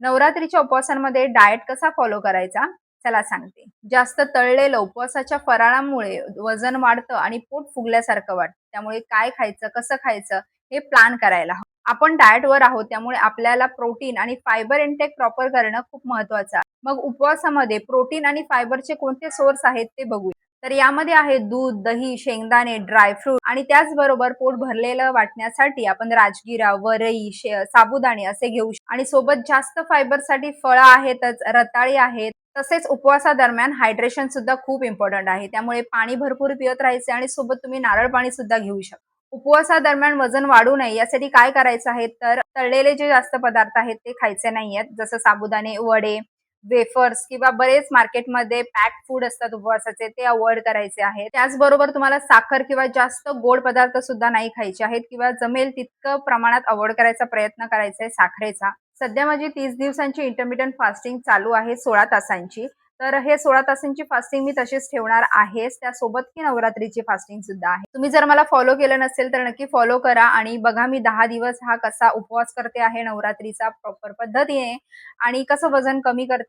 नवरात्रीच्या उपवासांमध्ये डाएट कसा फॉलो करायचा? चला सांगते. जास्त तळलेलं उपवासाच्या फराळामुळे वजन वाढतं आणि पोट फुगल्यासारखं वाटतं. त्यामुळे काय खायचं कसं खायचं हे प्लॅन करायला हवं. आपण डाएटवर आहोत त्यामुळे आपल्याला प्रोटीन आणि फायबर इंटेक प्रॉपर करणं खूप महत्वाचं आहे. मग उपवासामध्ये प्रोटीन आणि फायबरचे कोणते सोर्स आहेत ते बघूया. तर यामध्ये आहे दूध दही शेंगदाणे ड्रायफ्रूट आणि त्याचबरोबर पोट भरलेलं वाटण्यासाठी आपण राजगिरा वरई शे साबुदाणे असे घेऊ शकतो. आणि सोबत जास्त फायबरसाठी फळं आहेतच रताळी आहेत. तसेच उपवासादरम्यान हायड्रेशन सुद्धा खूप इम्पॉर्टंट आहे. त्यामुळे पाणी भरपूर पियत राहायचे आणि सोबत तुम्ही नारळ पाणी सुद्धा घेऊ शकता. उपवासादरम्यान वजन वाढू नये यासाठी काय करायचं आहे? तर तळलेले जे जास्त पदार्थ आहेत ते खायचे नाही आहेत जसं साबुदाणे वडे वेफर्स किंवा बरेच मार्केटमध्ये पॅक फूड असतात उपवासाचे ते अवॉइड करायचे आहेत. त्याचबरोबर तुम्हाला साखर किंवा जास्त गोड पदार्थ सुद्धा नाही खायचे आहेत किंवा जमेल तितकं प्रमाणात अवॉइड करायचा प्रयत्न करायचा आहे साखरेचा. सध्या माझी तीस दिवसांची इंटरमिडियंट फास्टिंग चालू आहे सोळा तासांची. तर हे सोळा तासांची फास्टिंग मी तशीच ठेवणार आहेच त्यासोबत की नवरात्रीची फास्टिंग सुद्धा आहे. तुम्ही जर मला फॉलो केलं नसेल तर नक्की फॉलो करा आणि बघा मी दहा दिवस हा कसा उपवास करते आहे नवरात्रीचा प्रॉपर पद्धतीने आणि कसं वजन कमी करते.